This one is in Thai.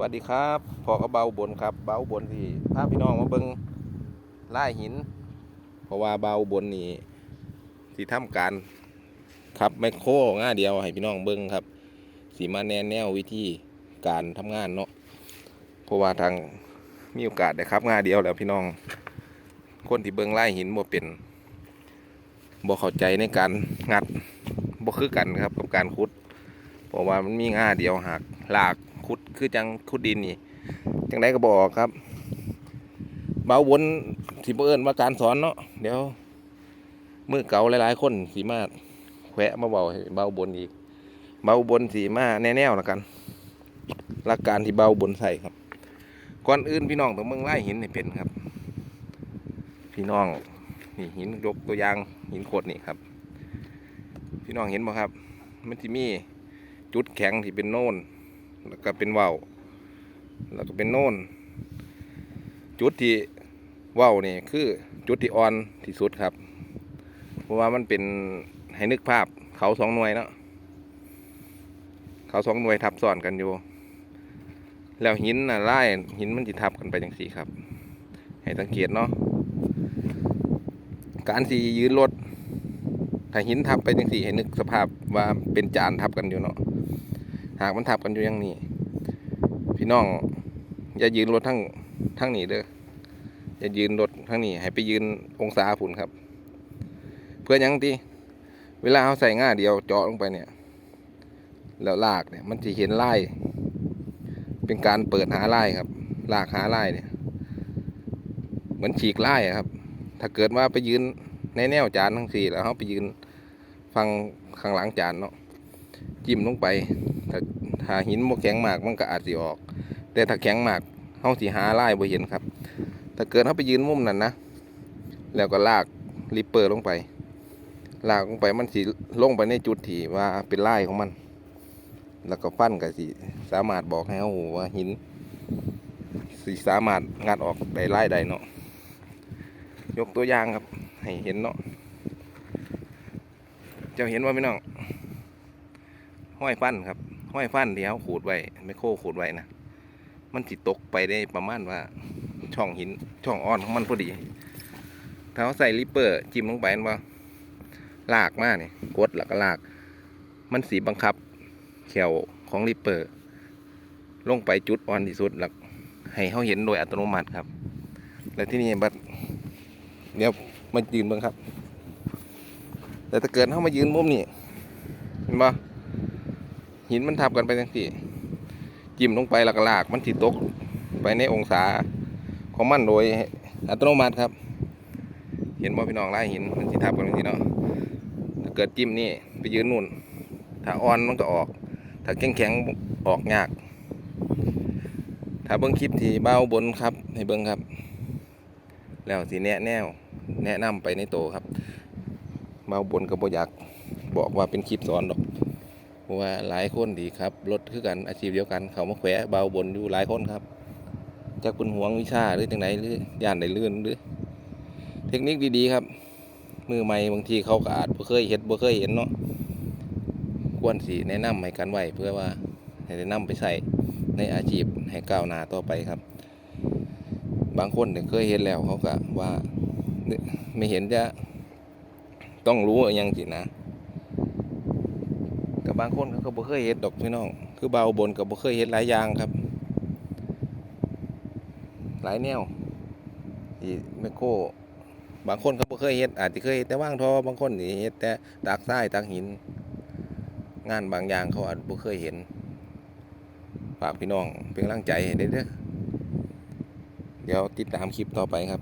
วัสดีครับพอกระเบาบนครับ เบาบนที่พาพี่น้องมาเบิงไล่หิน เพราะว่าเบาบนนี่ที่ทำการครับแมโครง่าเดียวให้พี่น้องเบิงครับสีมาแนแนววิธีการทำงานเนาะเพราะว่าทางมีโอกาสได้ครับง่าเดียวแล้วพี่น้อง คนที่เบิงไล่หินบ่เป็นบ่เข้าใจในการงัดบ่คือกันครับกับการขุด เพราะว่ามันมีง่าเดียวหักหลาก ขุดคือจังขุดดินนี่จังไดก็บอกครับเบาบนสิบ่เอิ้นว่าการสอนเนาะเดี๋ยวมือเก่าหลายๆคนสีมาแขวะมาเบาเบาบนอีก เบาบนสีมาแน่ๆแล้วกันหลักการที่เบาบนใส่ครับ ก่อนอื่นพี่น้องต้องเมืองไล่หินให้เป็นครับ พี่น้องนี่หินยกตัวอย่างหินโคดนี่ครับ พี่น้องเห็นบ่ครับ มันจะมีจุดแข็งที่เป็นโน่น แล้วก็เป็นเว้าวแล้วก็เป็นโน่น จุดที่เว้าวนี่คือจุดที่อ่อนที่สุดครับ เพราะว่ามันเป็นให้นึกภาพเขาสองหน่วยเนาะเขาสองหน่วยทับซ้อนกันอยู่ แล้วหินน่ะไล่หินมันจะทับกันไปอย่างสี่ครับ ให้สังเกตเนาะการสียืนรถถ้าหินทับไปจังสี่ให้นึกสภาพว่าเป็นจานทับกันอยู่เนาะ หากมันทับกันอยู่อย่างนี้ พี่น้อง อย่ายืนรถทั้งทั้งนี้เด้ออย่ายืนรถทั้งนี้ให้ไปยืนองศาผุนครับ เพื่อหยังที่เวลาเขาใส่ง่าเดียวเจาะลงไปเนี่ย แล้วลากเนี่ย มันจะเห็นไล่เป็นการเปิดหาไล่ครับ ลากหาไล่เนี่ย เหมือนฉีกไล่อะครับ ถ้าเกิดว่าไปยืนในแนวจานทั้งสี่แล้วเขาไปยืนฟังข้างหลังจานเนาะจิ้มลงไป ถ้าถ้าหินโมแข็งมากมันก็อาจสิออก แต่ถ้าแข็งมากเขาสิหาไล่บ่เห็นครับ ถ้าเกิดเขาไปยืนมุมนั้นนะแล้วก็ลากริปเปอร์ลงไปลากลงไปมันสิลงไปในจุดที่ว่าเป็นไล่ของมัน แล้วก็ปั้นก็สิสามารถบอกให้เขาหูว่าหินสิสามารถงัดออกได้ไล่ใดเนาะยกตัวอย่างครับ ให้เห็นเนาะเจ้าเห็นว่าพี่น้องห้อยฟันครับ ห้อยฟันที่เขาขูดไว้ไม่โคขูดไว้นะมันจิตกไปได้ประมาณว่า ช่องหินช่องอ่อนของมันพอดี ถ้าเขาใส่ริปเปอร์ จิ้มลงไปนั่นว่าลากมากเนี่ยกดแล้วก็ลาก มันสีบังคับแขวของริปเปอร์ ลงไปจุดอ่อนที่สุดแล้วให้เขาเห็นโดยอัตโนมัติครับ และที่นี่บัดเดี๋ยวมายืนบ้างครับ แต่ถ้าเกิดเขามายืนมุมนี่เห็นปะ หินมันทับกันไปจังสี่จิ้มลงไปแล้วก็ลากมันติตกไปในองศาของมันโดยอัตโนมัติครับ เห็นว่าพี่น้องไล่หินมันสิทับกันจังสี่เนาะถ้าเกิดจิ้มนี่ไปยืนนู่น ถ้าอ่อนมันก็ออก ถ้าแข็งแข็งออกยาก ถ้าเบิ้งคลิปที่เบ้าบนครับ ให้เบิ้งครับ แล้วสิแนะแนว แนะนำไปในโตครับเบ้าบนก็บ่อยากบอกว่าเป็นคลิปสอนดอก ราะว่าหลายคนดีครับรถคือกันอาชีพเดียวกัน เขามาแขวะเบาบนอยู่หลายคนครับจากเป็นห่วงวิชาหรือจังไหนหรือย่านได้ลื่อนหรือ เทคนิคดีๆครับ มือใหม่บางทีเขาก็อาจบ่เคยเห็นบ่เคยเห็นเนาะควรสิแนะนำให้กันไว้เพื่อว่าให้ได้นำไปใส่ในอาชีพให้ก้าวหน้าต่อไปครับ บางคนเนี่ยเคยเห็นแล้วเขาก็ว่าไม่เห็นจะต้องรู้อหยังสินะ กับบางคนเขาก็บ่เคยเห็นดอกพี่น้อง คือเบาบนกับบ่เคยเห็นหลายอย่างครับ หลายแนวที่แมคโคบางคนเขาบ่เคยเห็นอาจจะเคยเห็นแต่ว่างทอบางคนนี่เห็นแต่ตักทรายตักหิน งานบางอย่างเขาอาจบ่เคยเห็นฝากพี่น้องเป็นกำลังใจให้ได้เด้อเดี๋ยวติดตามคลิปต่อไปครับ